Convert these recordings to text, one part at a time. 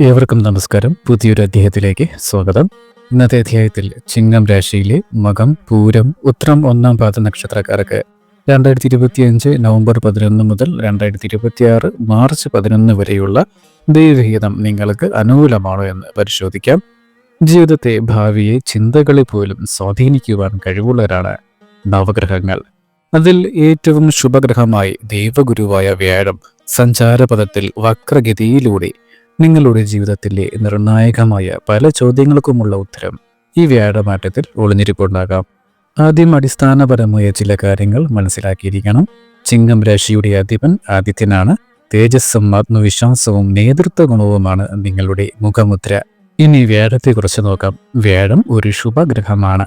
ഏവർക്കും നമസ്കാരം. പുതിയൊരു അധ്യായത്തിലേക്ക് സ്വാഗതം. ഇന്നത്തെ അധ്യായത്തിൽ ചിങ്ങം രാശിയിലെ മകം പൂരം ഉത്രം ഒന്നാം പാദ നക്ഷത്രക്കാർക്ക് രണ്ടായിരത്തി ഇരുപത്തിയഞ്ച് നവംബർ പതിനൊന്ന് മുതൽ രണ്ടായിരത്തി ഇരുപത്തിയാറ് മാർച്ച് പതിനൊന്ന് വരെയുള്ള ദൈവഹിതം നിങ്ങൾക്ക് അനുകൂലമാണോ എന്ന് പരിശോധിക്കാം. ജീവിതത്തെ ഭാവിയെ ചിന്തകളെ പോലും സ്വാധീനിക്കുവാൻ കഴിവുള്ളവരാണ് നവഗ്രഹങ്ങൾ. അതിൽ ഏറ്റവും ശുഭഗ്രഹമായി ദൈവഗുരുവായ വ്യാഴം സഞ്ചാരപഥത്തിൽ വക്രഗതിയിലൂടെ നിങ്ങളുടെ ജീവിതത്തിലെ നിർണായകമായ പല ചോദ്യങ്ങൾക്കുമുള്ള ഉത്തരം ഈ വ്യാഴമാറ്റത്തിൽ ഒളിഞ്ഞിരിപ്പുണ്ടാകാം. ആദ്യം അടിസ്ഥാനപരമായ ചില കാര്യങ്ങൾ മനസ്സിലാക്കിയിരിക്കണം. ചിങ്ങം രാശിയുടെ അധിപൻ ആദിത്യനാണ്. തേജസ്സും ആത്മവിശ്വാസവും നേതൃത്വ ഗുണവുമാണ് നിങ്ങളുടെ മുഖമുദ്ര. ഇനി വ്യാഴത്തെക്കുറിച്ച് നോക്കാം. വ്യാഴം ഒരു ശുഭഗ്രഹമാണ്.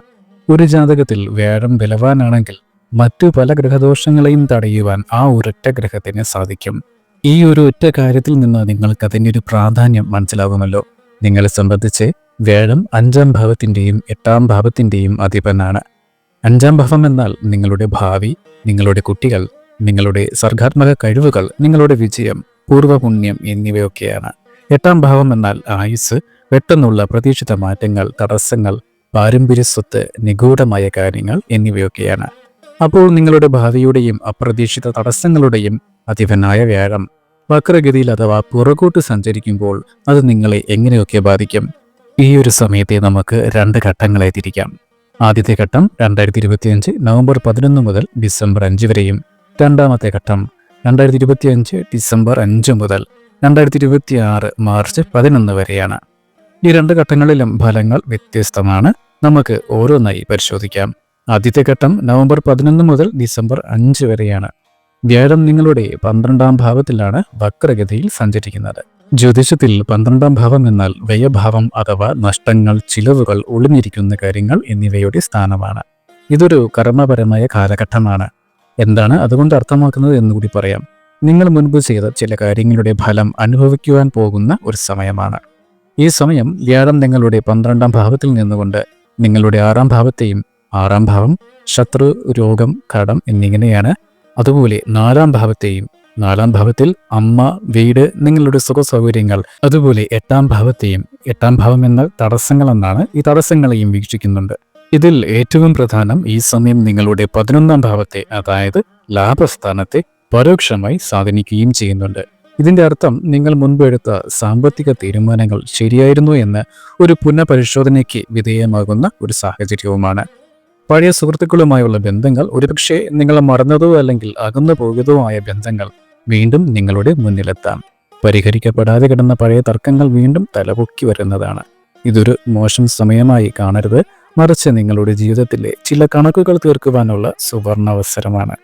ഒരു ജാതകത്തിൽ വ്യാഴം ബലവാനാണെങ്കിൽ മറ്റു പല ഗ്രഹദോഷങ്ങളെയും തടയുവാൻ ആ ഒരൊറ്റ ഗ്രഹത്തിന് സാധിക്കും. ഈ ഒരു ഒറ്റ കാര്യത്തിൽ നിന്ന് നിങ്ങൾക്ക് അതിന്റെ ഒരു പ്രാധാന്യം മനസ്സിലാകുമല്ലോ. നിങ്ങളെ സംബന്ധിച്ച് വ്യാഴം അഞ്ചാം ഭാവത്തിന്റെയും എട്ടാം ഭാവത്തിന്റെയും അധിപനാണ്. അഞ്ചാം ഭാവം എന്നാൽ നിങ്ങളുടെ ഭാവി നിങ്ങളുടെ കുട്ടികൾ നിങ്ങളുടെ സർഗാത്മക കഴിവുകൾ നിങ്ങളുടെ വിജയം പൂർവപുണ്യം എന്നിവയൊക്കെയാണ്. എട്ടാം ഭാവം എന്നാൽ ആയുസ് പെട്ടെന്നുള്ള പ്രതീക്ഷിത മാറ്റങ്ങൾ തടസ്സങ്ങൾ പാരമ്പര്യ സ്വത്ത് നിഗൂഢമായ കാര്യങ്ങൾ എന്നിവയൊക്കെയാണ്. അപ്പോൾ നിങ്ങളുടെ ഭാവിയുടെയും അപ്രതീക്ഷിത തടസ്സങ്ങളുടെയും അധിപനായ വ്യാഴം വക്രഗതിയിൽ അഥവാ പുറകോട്ട് സഞ്ചരിക്കുമ്പോൾ അത് നിങ്ങളെ എങ്ങനെയൊക്കെ ബാധിക്കും? ഈ ഒരു സമയത്തെ നമുക്ക് രണ്ട് ഘട്ടങ്ങളായി തിരിക്കാം. ആദ്യത്തെ ഘട്ടം രണ്ടായിരത്തി ഇരുപത്തിയഞ്ച് നവംബർ പതിനൊന്ന് മുതൽ ഡിസംബർ അഞ്ച് വരെയും. രണ്ടാമത്തെ ഘട്ടം രണ്ടായിരത്തി ഇരുപത്തിയഞ്ച് ഡിസംബർ അഞ്ച് മുതൽ രണ്ടായിരത്തി ഇരുപത്തി ആറ് മാർച്ച് പതിനൊന്ന് വരെയാണ്. ഈ രണ്ട് ഘട്ടങ്ങളിലും ഫലങ്ങൾ വ്യത്യസ്തമാണ്. നമുക്ക് ഓരോന്നായി പരിശോധിക്കാം. ആദ്യത്തെ ഘട്ടം നവംബർ പതിനൊന്ന് മുതൽ ഡിസംബർ അഞ്ച് വരെയാണ്. വ്യാഴം നിങ്ങളുടെ പന്ത്രണ്ടാം ഭാവത്തിലാണ് വക്രഗതിയിൽ സഞ്ചരിക്കുന്നത്. ജ്യോതിഷത്തിൽ പന്ത്രണ്ടാം ഭാവം എന്നാൽ വ്യയഭാവം അഥവാ നഷ്ടങ്ങൾ ചിലവുകൾ ഒളിഞ്ഞിരിക്കുന്ന കാര്യങ്ങൾ എന്നിവയുടെ സ്ഥാനമാണ്. ഇതൊരു കർമ്മപരമായ കാലഘട്ടമാണ്. എന്താണ് അതുകൊണ്ട് അർത്ഥമാക്കുന്നത് എന്നുകൂടി പറയാം. നിങ്ങൾ മുൻപ് ചെയ്ത ചില കാര്യങ്ങളുടെ ഫലം അനുഭവിക്കുവാൻ പോകുന്ന ഒരു സമയമാണ്. ഈ സമയം വ്യാഴം നിങ്ങളുടെ പന്ത്രണ്ടാം ഭാവത്തിൽ നിന്നുകൊണ്ട് നിങ്ങളുടെ ആറാം ഭാവത്തെയും ആറാം ഭാവം ശത്രു രോഗം കടം എന്നിങ്ങനെയാണ് അതുപോലെ നാലാം ഭാവത്തെയും നാലാം ഭാവത്തിൽ അമ്മ വീട് നിങ്ങളുടെ സുഖ സൗകര്യങ്ങൾ അതുപോലെ എട്ടാം ഭാവത്തെയും എട്ടാം ഭാവം തടസ്സങ്ങൾ എന്നാണ് ഈ തടസ്സങ്ങളെയും വീക്ഷിക്കുന്നുണ്ട്. ഇതിൽ ഏറ്റവും പ്രധാനം ഈ സമയം നിങ്ങളുടെ പതിനൊന്നാം ഭാവത്തെ അതായത് ലാഭസ്ഥാനത്തെ പരോക്ഷമായി സ്വാധീനിക്കുകയും ചെയ്യുന്നുണ്ട്. ഇതിന്റെ അർത്ഥം നിങ്ങൾ മുൻപ് എടുത്ത സാമ്പത്തിക തീരുമാനങ്ങൾ ശരിയായിരുന്നു എന്ന് ഒരു പുനഃപരിശോധനയ്ക്ക് വിധേയമാകുന്ന ഒരു സാഹചര്യവുമാണ്. പഴയ സുഹൃത്തുക്കളുമായുള്ള ബന്ധങ്ങൾ ഒരുപക്ഷെ നിങ്ങൾ മറന്നതോ അല്ലെങ്കിൽ അകന്നു പോയതോ ആയ ബന്ധങ്ങൾ വീണ്ടും നിങ്ങളുടെ മുന്നിലെത്താം. പരിഹരിക്കപ്പെടാതെ കിടന്ന പഴയ തർക്കങ്ങൾ വീണ്ടും തലപൊക്കി വരുന്നതാണ്. ഇതൊരു മോശം സമയമായി കാണരുത്. മറിച്ച് നിങ്ങളുടെ ജീവിതത്തിലെ ചില കണക്കുകൾ തീർക്കുവാനുള്ള സുവർണാവസരമാണ്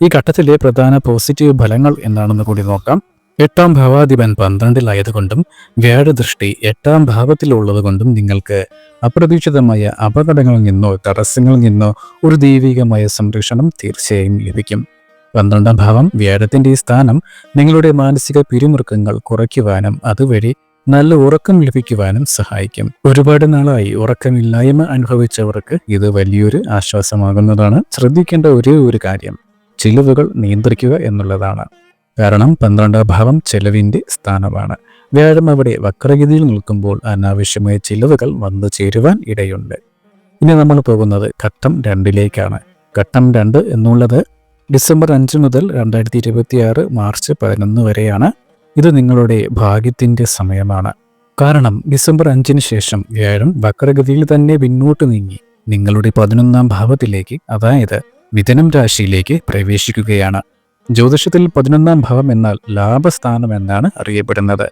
ഈ ഘട്ടത്തിലെ പ്രധാന പോസിറ്റീവ് ഫലങ്ങൾ എന്താണെന്ന് കൂടി നോക്കാം. എട്ടാം ഭാവാധിപൻ പന്ത്രണ്ടിലായതുകൊണ്ടും വ്യാഴദൃഷ്ടി എട്ടാം ഭാവത്തിലുള്ളതുകൊണ്ടും നിങ്ങൾക്ക് അപ്രതീക്ഷിതമായ അപകടങ്ങളിൽ നിന്നോ തടസ്സങ്ങളിൽ നിന്നോ ഒരു ദൈവികമായ സംരക്ഷണം തീർച്ചയായും ലഭിക്കും. പന്ത്രണ്ടാം ഭാവം വ്യാഴത്തിന്റെ സ്ഥാനം നിങ്ങളുടെ മാനസിക പിരിമുറുക്കങ്ങൾ കുറയ്ക്കുവാനും അതുവഴി നല്ല ഉറക്കം ലഭിക്കുവാനും സഹായിക്കും. ഒരുപാട് നാളായി ഉറക്കമില്ലായ്മ അനുഭവിച്ചവർക്ക് ഇത് വലിയൊരു ആശ്വാസമാകുന്നതാണ്. ശ്രദ്ധിക്കേണ്ട ഒരേ ഒരു കാര്യം ചിലവുകൾ നിയന്ത്രിക്കുക എന്നുള്ളതാണ്. കാരണം പന്ത്രണ്ടാം ഭാവം ചെലവിന്റെ സ്ഥാനമാണ്. വ്യാഴം അവിടെ വക്രഗതിയിൽ നിൽക്കുമ്പോൾ അനാവശ്യമായ ചിലവുകൾ വന്നു ചേരുവാൻ ഇടയുണ്ട്. ഇനി നമ്മൾ പോകുന്നത് ഘട്ടം രണ്ടിലേക്കാണ്. ഘട്ടം രണ്ട് എന്നുള്ളത് ഡിസംബർ അഞ്ച് മുതൽ രണ്ടായിരത്തി ഇരുപത്തി ആറ് മാർച്ച് പതിനൊന്ന് വരെയാണ്. ഇത് നിങ്ങളുടെ ഭാഗ്യത്തിന്റെ സമയമാണ്. കാരണം ഡിസംബർ അഞ്ചിന് ശേഷം വ്യാഴം വക്രഗതിയിൽ തന്നെ പിന്നോട്ട് നീങ്ങി. നിങ്ങളുടെ പതിനൊന്നാം ഭാവത്തിലേക്ക് അതായത് മിഥുനം രാശിയിലേക്ക് പ്രവേശിക്കുകയാണ്. ജ്യോതിഷത്തിൽ പതിനൊന്നാം ഭാവം എന്നാൽ ലാഭസ്ഥാനം എന്നാണ് അറിയപ്പെടുന്നത്.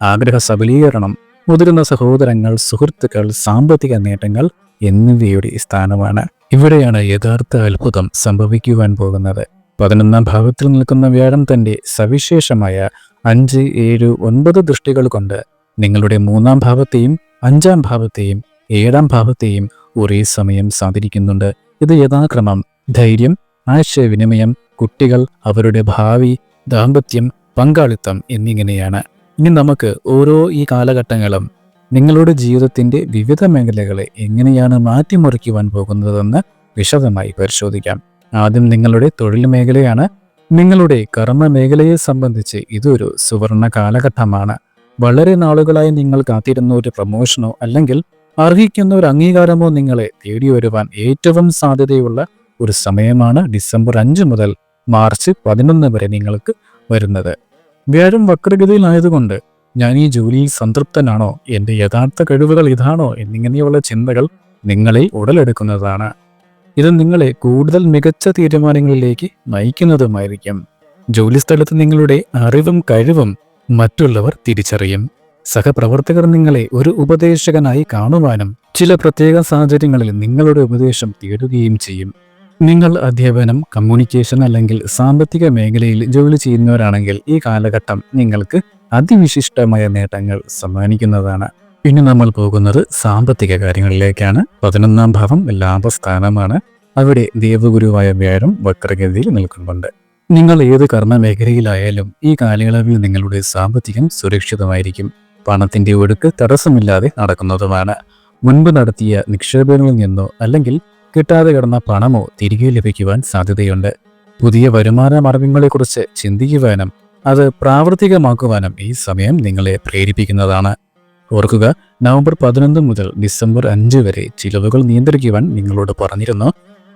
ആഗ്രഹ സബലീകരണം മുതിർന്ന സഹോദരങ്ങൾ സുഹൃത്തുക്കൾ സാമ്പത്തിക നേട്ടങ്ങൾ എന്നിവയുടെ സ്ഥാനമാണ്. ഇവിടെയാണ് യഥാർത്ഥ അത്ഭുതം സംഭവിക്കുവാൻ പോകുന്നത്. പതിനൊന്നാം ഭാവത്തിൽ നിൽക്കുന്ന വ്യാഴം തന്റെ സവിശേഷമായ അഞ്ച് ഏഴ് ഒൻപത് ദൃഷ്ടികൾ കൊണ്ട് നിങ്ങളുടെ മൂന്നാം ഭാവത്തെയും അഞ്ചാം ഭാവത്തെയും ഏഴാം ഭാവത്തെയും ഒരേ സമയം സ്വാധീനിക്കുന്നുണ്ട് ഇത് യഥാക്രമം ധൈര്യം ആശയവിനിമയം കുട്ടികൾ അവരുടെ ഭാവി ദാമ്പത്യം പങ്കാളിത്തം എന്നിങ്ങനെയാണ്. ഇനി നമുക്ക് ഓരോ ഈ കാലഘട്ടങ്ങളും നിങ്ങളുടെ ജീവിതത്തിന്റെ വിവിധ മേഖലകളെ എങ്ങനെയാണ് മാറ്റിമറിക്കുവാൻ പോകുന്നതെന്ന് വിശദമായി പരിശോധിക്കാം. ആദ്യം നിങ്ങളുടെ തൊഴിൽ മേഖലയാണ്. നിങ്ങളുടെ കർമ്മ മേഖലയെ സംബന്ധിച്ച് ഇതൊരു സുവർണ കാലഘട്ടമാണ്. വളരെ നാളുകളായി നിങ്ങൾ കാത്തിരുന്ന ഒരു പ്രമോഷനോ അല്ലെങ്കിൽ അർഹിക്കുന്ന ഒരു അംഗീകാരമോ നിങ്ങളെ തേടി വരുവാൻ ഏറ്റവും സാധ്യതയുള്ള ഒരു സമയമാണ് ഡിസംബർ അഞ്ച് മുതൽ മാർച്ച് പതിനൊന്ന് വരെ നിങ്ങൾക്ക് വരുന്നത്. വ്യാഴം വക്രഗതിയിലായതുകൊണ്ട് ഞാൻ ഈ ജോലിയിൽ സംതൃപ്തനാണോ? എന്റെ യഥാർത്ഥ കഴിവുകൾ ഇതാണോ? എന്നിങ്ങനെയുള്ള ചിന്തകൾ നിങ്ങളിൽ ഉടലെടുക്കുന്നതാണ്. ഇത് നിങ്ങളെ കൂടുതൽ മികച്ച തീരുമാനങ്ങളിലേക്ക് നയിക്കുന്നതുമായിരിക്കും. ജോലിസ്ഥലത്ത് നിങ്ങളുടെ അറിവും കഴിവും മറ്റുള്ളവർ തിരിച്ചറിയും. സഹപ്രവർത്തകർ നിങ്ങളെ ഒരു ഉപദേശകനായി കാണുവാനും ചില പ്രത്യേക സാഹചര്യങ്ങളിൽ നിങ്ങളുടെ ഉപദേശം തേടുകയും ചെയ്യും. നിങ്ങൾ അധ്യാപനം കമ്മ്യൂണിക്കേഷൻ അല്ലെങ്കിൽ സാമ്പത്തിക മേഖലയിൽ ജോലി ചെയ്യുന്നവരാണെങ്കിൽ ഈ കാലഘട്ടം നിങ്ങൾക്ക് അതിവിശിഷ്ടമായ നേട്ടങ്ങൾ സമ്മാനിക്കുന്നതാണ്. ഇനി നമ്മൾ പോകുന്നത് സാമ്പത്തിക കാര്യങ്ങളിലേക്കാണ്. പതിനൊന്നാം ഭാവം ലാഭസ്ഥാനമാണ്. അവിടെ ദേവഗുരുവായ വ്യാഴം വക്രഗതിയിൽ നിൽക്കുന്നുണ്ട്. നിങ്ങൾ ഏത് കർമ്മ മേഖലയിലായാലും ഈ കാലയളവിൽ നിങ്ങളുടെ സാമ്പത്തികം സുരക്ഷിതമായിരിക്കും. പണത്തിന്റെ ഒഴുക്ക് തടസ്സമില്ലാതെ നടക്കുന്നതുമാണ്. മുൻപ് നടത്തിയ നിക്ഷേപങ്ങളിൽ നിന്നോ അല്ലെങ്കിൽ കിട്ടാതെ കിടന്ന പണമോ തിരികെ ലഭിക്കുവാൻ സാധ്യതയുണ്ട്. പുതിയ വരുമാന മാർഗങ്ങളെക്കുറിച്ച് ചിന്തിക്കുവാനും അത് പ്രാവർത്തികമാക്കുവാനും ഈ സമയം നിങ്ങളെ പ്രേരിപ്പിക്കുന്നതാണ്. ഓർക്കുക നവംബർ പതിനൊന്ന് മുതൽ ഡിസംബർ അഞ്ച് വരെ ചിലവുകൾ നിയന്ത്രിക്കുവാൻ നിങ്ങളോട് പറഞ്ഞിരുന്നു.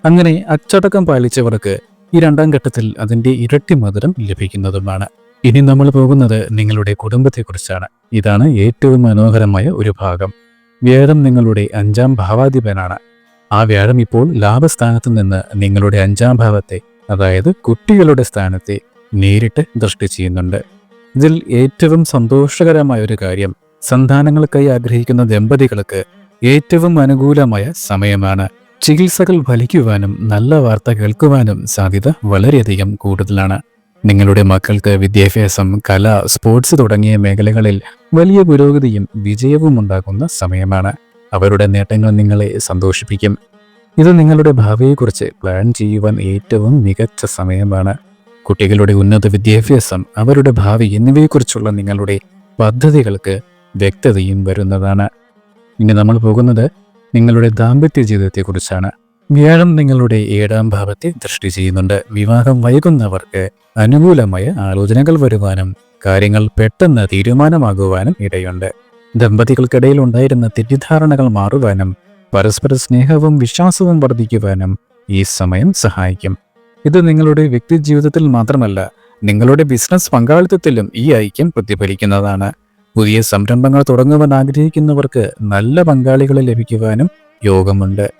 അങ്ങനെ അച്ചടക്കം പാലിച്ചവർക്ക് ഈ രണ്ടാം ഘട്ടത്തിൽ അതിന്റെ ഇരട്ടി മധുരം ലഭിക്കുന്നതുമാണ്. ഇനി നമ്മൾ പോകുന്നത് നിങ്ങളുടെ കുടുംബത്തെക്കുറിച്ചാണ്. ഇതാണ് ഏറ്റവും മനോഹരമായ ഒരു ഭാഗം. വ്യാഴം നിങ്ങളുടെ അഞ്ചാം ഭാവാധിപനാണ്. ആ വ്യാഴം ഇപ്പോൾ ലാഭസ്ഥാനത്ത് നിന്ന് നിങ്ങളുടെ അഞ്ചാം ഭാവത്തെ അതായത് കുട്ടികളുടെ സ്ഥാനത്തെ നേരിട്ട് ദൃഷ്ടി ചെയ്യുന്നുണ്ട്. ഇതിൽ ഏറ്റവും സന്തോഷകരമായ ഒരു കാര്യം സന്താനങ്ങൾക്കായി ആഗ്രഹിക്കുന്ന ദമ്പതികൾക്ക് ഏറ്റവും അനുകൂലമായ സമയമാണ്. ചികിത്സകൾ ഫലിക്കുവാനും നല്ല വാർത്ത കേൾക്കുവാനും സാധ്യത വളരെയധികം കൂടുതലാണ്. നിങ്ങളുടെ മക്കൾക്ക് വിദ്യാഭ്യാസം കല സ്പോർട്സ് തുടങ്ങിയ മേഖലകളിൽ വലിയ പുരോഗതിയും വിജയവും ഉണ്ടാകുന്ന സമയമാണ്. അവരുടെ നേട്ടങ്ങൾ നിങ്ങളെ സന്തോഷിപ്പിക്കും. ഇത് നിങ്ങളുടെ ഭാവിയെക്കുറിച്ച് പ്ലാൻ ചെയ്യുവാൻ ഏറ്റവും മികച്ച സമയമാണ്. കുട്ടികളുടെ ഉന്നത വിദ്യാഭ്യാസം അവരുടെ ഭാവി എന്നിവയെക്കുറിച്ചുള്ള നിങ്ങളുടെ പദ്ധതികൾക്ക് വ്യക്തതയും വരുന്നതാണ്. ഇനി നമ്മൾ പോകുന്നത് നിങ്ങളുടെ ദാമ്പത്യ ജീവിതത്തെക്കുറിച്ചാണ്. വ്യാഴം നിങ്ങളുടെ ഏഴാം ഭാവത്തെ ദൃഷ്ടി ചെയ്യുന്നുണ്ട്. വിവാഹം വൈകുന്നവർക്ക് അനുകൂലമായ ആലോചനകൾ വരുവാനും കാര്യങ്ങൾ പെട്ടെന്ന് തീരുമാനമാകുവാനും ഇടയുണ്ട്. ദമ്പതികൾക്കിടയിൽ ഉണ്ടായിരുന്ന തെറ്റിദ്ധാരണകൾ മാറുവാനും പരസ്പര സ്നേഹവും വിശ്വാസവും വർദ്ധിക്കുവാനും ഈ സമയം സഹായിക്കും. ഇത് നിങ്ങളുടെ വ്യക്തി ജീവിതത്തിൽ മാത്രമല്ല നിങ്ങളുടെ ബിസിനസ് പങ്കാളിത്തത്തിലും ഈ ഐക്യം പ്രതിഫലിക്കുന്നതാണ്. പുതിയ സംരംഭങ്ങൾ തുടങ്ങുവാൻ ആഗ്രഹിക്കുന്നവർക്ക് നല്ല പങ്കാളികളെ ലഭിക്കുവാനും യോഗമുണ്ട്.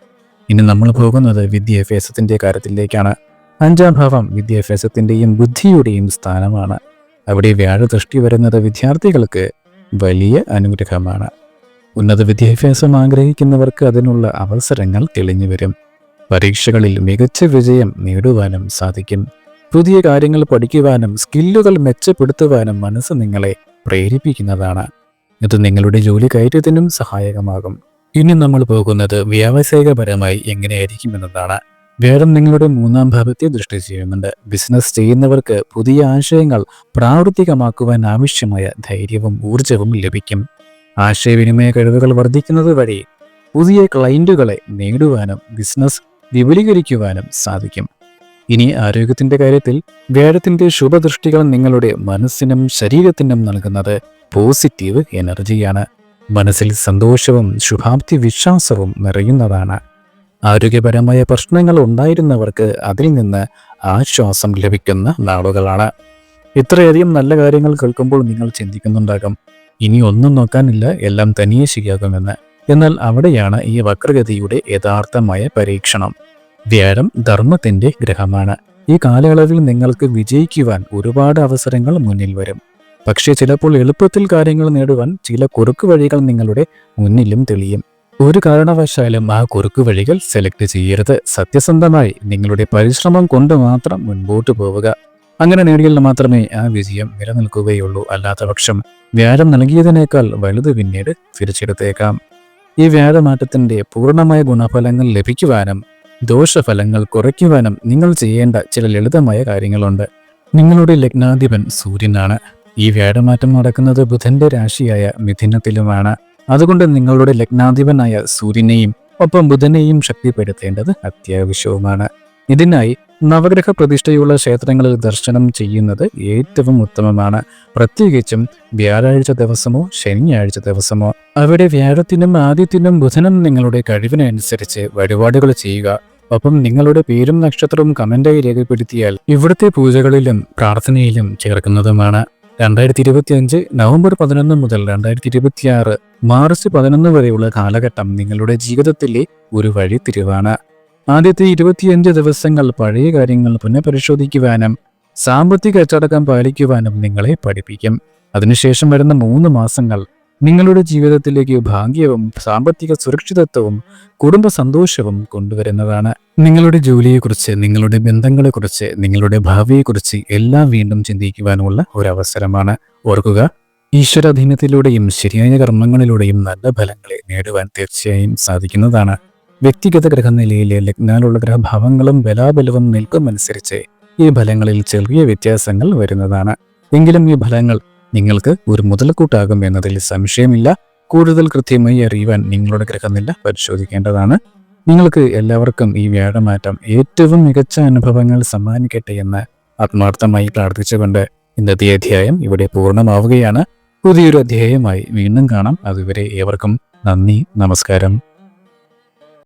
ഇനി നമ്മൾ പോകുന്നത് വിദ്യാഭ്യാസത്തിന്റെ കാര്യത്തിലേക്കാണ്. അഞ്ചാം ഭാവം വിദ്യാഭ്യാസത്തിന്റെയും ബുദ്ധിയുടെയും സ്ഥാനമാണ്. അവിടെ വ്യാഴ ദൃഷ്ടി വരുന്നത് വിദ്യാർത്ഥികൾക്ക് വലിയ അനുഗ്രഹമാണ്. ഉന്നത വിദ്യാഭ്യാസം ആഗ്രഹിക്കുന്നവർക്ക് അതിനുള്ള അവസരങ്ങൾ തെളിഞ്ഞു വരും. പരീക്ഷകളിൽ മികച്ച വിജയം നേടുവാനും സാധിക്കും. പുതിയ കാര്യങ്ങൾ പഠിക്കുവാനും സ്കില്ലുകൾ മെച്ചപ്പെടുത്തുവാനും മനസ്സ് നിങ്ങളെ പ്രേരിപ്പിക്കുന്നതാണ്. ഇത് നിങ്ങളുടെ ജോലി കയറ്റത്തിനും സഹായകമാകും. ഇനി നമ്മൾ പോകുന്നത് വ്യാവസായികപരമായി എങ്ങനെയായിരിക്കും വേറെ നിങ്ങളുടെ മൂന്നാം ഭാവത്തെ ദൃഷ്ടി ചെയ്യുന്നുണ്ട്. ബിസിനസ് ചെയ്യുന്നവർക്ക് പുതിയ ആശയങ്ങൾ പ്രാവർത്തികമാക്കുവാൻ ആവശ്യമായ ധൈര്യവും ഊർജവും ലഭിക്കും. ആശയവിനിമയ കഴിവുകൾ വർദ്ധിക്കുന്നത് വഴി പുതിയ ക്ലയന്റുകളെ നേടുവാനും ബിസിനസ് വിപുലീകരിക്കുവാനും സാധിക്കും. ഇനി ആരോഗ്യത്തിന്റെ കാര്യത്തിൽ വ്യാഴത്തിന്റെ ശുഭദൃഷ്ടികൾ നിങ്ങളുടെ മനസ്സിനും ശരീരത്തിനും നൽകുന്നത് പോസിറ്റീവ് എനർജിയാണ് മനസ്സിൽ സന്തോഷവും ശുഭാപ്തി വിശ്വാസവും നിറയുന്നതാണ്. ആരോഗ്യപരമായ പ്രശ്നങ്ങൾ ഉണ്ടായിരുന്നവർക്ക് അതിൽ നിന്ന് ആശ്വാസം ലഭിക്കുന്ന നാളുകളാണ്. ഇത്രയധികം നല്ല കാര്യങ്ങൾ കേൾക്കുമ്പോൾ നിങ്ങൾ ചിന്തിക്കുന്നുണ്ടാകും ഇനി ഒന്നും നോക്കാനില്ല എല്ലാം തനിയെ ശരിയാകുമെന്ന്. എന്നാൽ അവിടെയാണ് ഈ വക്രഗതിയുടെ യഥാർത്ഥമായ പരീക്ഷണം. വ്യാഴം ധർമ്മത്തിന്റെ ഗ്രഹമാണ്. ഈ കാലയളവിൽ നിങ്ങൾക്ക് വിജയിക്കുവാൻ ഒരുപാട് അവസരങ്ങൾ മുന്നിൽ വരും. പക്ഷേ ചിലപ്പോൾ എളുപ്പത്തിൽ കാര്യങ്ങൾ നേടുവാൻ ചില കുറുക്കു വഴികൾ നിങ്ങളുടെ മുന്നിലും തെളിയും. ഒരു കാരണവശാലും ആ കുറുക്കു വഴികൾ സെലക്ട് ചെയ്യരുത്. സത്യസന്ധമായി നിങ്ങളുടെ പരിശ്രമം കൊണ്ട് മാത്രം മുൻപോട്ട് പോവുക. അങ്ങനെ നേടിയാൽ മാത്രമേ ആ വിജയം നിലനിൽക്കുകയുള്ളൂ. അല്ലാത്ത പക്ഷം വ്യാഴം നൽകിയതിനേക്കാൾ വലുത് പിന്നീട് തിരിച്ചെടുത്തേക്കാം. ഈ വ്യാഴമാറ്റത്തിന്റെ പൂർണമായ ഗുണഫലങ്ങൾ ലഭിക്കുവാനും ദോഷഫലങ്ങൾ കുറയ്ക്കുവാനും നിങ്ങൾ ചെയ്യേണ്ട ചില ലളിതമായ കാര്യങ്ങളുണ്ട്. നിങ്ങളുടെ ലഗ്നാധിപൻ സൂര്യനാണ്. ഈ വ്യാഴമാറ്റം നടക്കുന്നത് ബുധന്റെ രാശിയായ മിഥുനത്തിലുമാണ്. അതുകൊണ്ട് നിങ്ങളുടെ ലഗ്നാധിപനായ സൂര്യനെയും ഒപ്പം ബുധനെയും ശക്തിപ്പെടുത്തേണ്ടത് അത്യാവശ്യവുമാണ്. ഇതിനായി നവഗ്രഹ പ്രതിഷ്ഠയുള്ള ക്ഷേത്രങ്ങളിൽ ദർശനം ചെയ്യുന്നത് ഏറ്റവും ഉത്തമമാണ്. പ്രത്യേകിച്ചും വ്യാഴാഴ്ച ദിവസമോ ശനിയാഴ്ച ദിവസമോ. അവിടെ വ്യാഴത്തിനും ആദ്യത്തിനും ബുധനും നിങ്ങളുടെ കഴിവിനനുസരിച്ച് വഴിപാടുകൾ ചെയ്യുക. ഒപ്പം നിങ്ങളുടെ പേരും നക്ഷത്രവും കമന്റായി രേഖപ്പെടുത്തിയാൽ ഇവിടുത്തെ പൂജകളിലും പ്രാർത്ഥനയിലും ചേർക്കുന്നതുമാണ്. രണ്ടായിരത്തി ഇരുപത്തിയഞ്ച് നവംബർ പതിനൊന്ന് മുതൽ രണ്ടായിരത്തി ഇരുപത്തിയാറ് മാർച്ച് പതിനൊന്ന് വരെയുള്ള കാലഘട്ടം നിങ്ങളുടെ ജീവിതത്തിലെ ഒരു വഴിത്തിരിവാണ്. ആദ്യത്തെ ഇരുപത്തിയഞ്ച് ദിവസങ്ങൾ പഴയ കാര്യങ്ങൾ പുനഃപരിശോധിക്കുവാനും സാമ്പത്തിക അച്ചടക്കം പാലിക്കുവാനും നിങ്ങളെ പഠിപ്പിക്കും. അതിനുശേഷം വരുന്ന മൂന്ന് മാസങ്ങൾ നിങ്ങളുടെ ജീവിതത്തിലേക്ക് ഭാഗ്യവും സാമ്പത്തിക സുരക്ഷിതത്വവും കുടുംബ സന്തോഷവും കൊണ്ടുവരുന്നതാണ്. നിങ്ങളുടെ ജോലിയെക്കുറിച്ച് നിങ്ങളുടെ ബന്ധങ്ങളെക്കുറിച്ച് നിങ്ങളുടെ ഭാവിയെക്കുറിച്ച് എല്ലാം വീണ്ടും ചിന്തിക്കുവാനുള്ള ഒരു അവസരമാണ് ഓർക്കുക. ഈശ്വരാധീനത്തിലൂടെയും ശരിയായ കർമ്മങ്ങളിലൂടെയും നല്ല ഫലങ്ങളെ നേടുവാൻ തീർച്ചയായും സാധിക്കുന്നതാണ്. വ്യക്തിഗത ഗ്രഹനിലയിലെ ലഗ്നാലുള്ള ഗ്രഹഭാവങ്ങളും ബലാബലവും നിൽക്കുമനുസരിച്ച് ഈ ഫലങ്ങളിൽ ചെറിയ വ്യത്യാസങ്ങൾ വരുന്നതാണ്. എങ്കിലും ഈ ഫലങ്ങൾ നിങ്ങൾക്ക് ഒരു മുതൽക്കൂട്ടാകും എന്നതിൽ സംശയമില്ല. കൂടുതൽ കൃത്യമായി അറിയുവാൻ നിങ്ങളുടെ ഗ്രഹനില പരിശോധിക്കേണ്ടതാണ്. നിങ്ങൾക്ക് എല്ലാവർക്കും ഈ വ്യാഴമാറ്റം ഏറ്റവും മികച്ച അനുഭവങ്ങൾ സമ്മാനിക്കട്ടെ എന്ന് ആത്മാർത്ഥമായി പ്രാർത്ഥിച്ചുകൊണ്ട് ഇന്നത്തെ അധ്യായം ഇവിടെ പൂർണമാവുകയാണ്. പുതിയൊരു അധ്യായമായി വീണ്ടും കാണാം. അതുവരെ ഏവർക്കും നന്ദി നമസ്കാരം.